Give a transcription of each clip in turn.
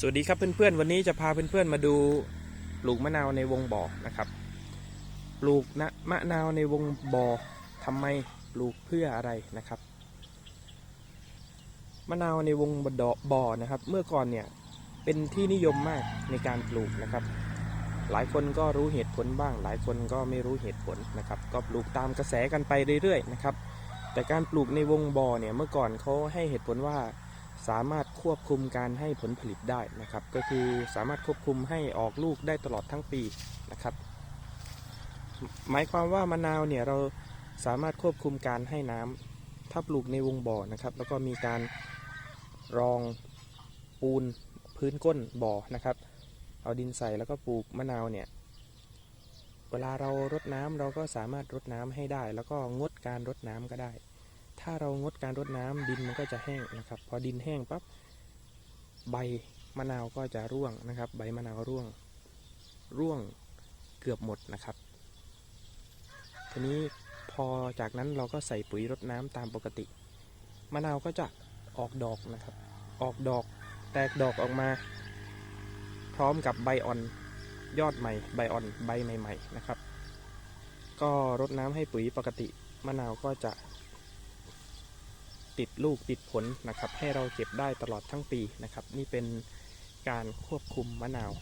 สวัสดีครับเพื่อนๆ วันนี้จะพาเพื่อนๆมาดูปลูกมะนาวในวงบ่อนะครับ ปลูกนะมะนาวในวงบ่อทำไมปลูกเพื่ออะไรนะครับ มะนาวในวงบ่อบ่อนะครับ เมื่อก่อนเนี่ยเป็นที่นิยมมากในการปลูกนะครับ หลายคนก็รู้เหตุผลบ้าง หลายคนก็ไม่รู้เหตุผลนะครับ ก็ปลูกตามกระแสกันไปเรื่อยๆนะครับ แต่การปลูกในวงบ่อเนี่ยเมื่อก่อนเขาให้เหตุผลว่า สามารถควบคุมการให้ผลผลิตได้นะครับ ก็คือสามารถควบคุมให้ออกลูกได้ตลอดทั้งปีนะครับ หมายความว่ามะนาวเนี่ยเราสามารถควบคุมการให้น้ำถ้าปลูกในวงบ่อนะครับ แล้วก็มีการรองปูนพื้นก้นบ่อนะครับ เอาดินใส่แล้วก็ปลูกมะนาวเนี่ยเวลาเรารดน้ำเราก็สามารถรดน้ำให้ได้ แล้วก็งดการรดน้ำก็ได้ ถ้าเรางดการรดน้ำดินมันก็จะแห้งนะครับ พอดินแห้งปั๊บใบมะนาวก็จะร่วงนะครับ ใบมะนาวร่วงร่วงเกือบหมดนะครับ ทีนี้พอจากนั้นเราก็ใส่ปุ๋ยรดน้ำตามปกติ มะนาวก็จะออกดอกนะครับ ออกดอกแตกดอกออกมา พร้อมกับใบอ่อนยอดใหม่ ใบอ่อนใบใหม่ ๆ นะครับ ก็รดน้ำให้ปุ๋ยปกติมะนาวก็จะ ติดลูกติดผลนะครับ ให้เราเก็บได้ตลอดทั้งปีนะครับ นี่เป็นการควบคุมมะนาว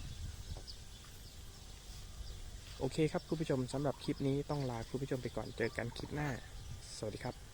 โอเคครับคุณผู้ชมสำหรับคลิปนี้ต้องลาคุณผู้ชมไปก่อนเจอกันคลิปหน้า สวัสดีครับ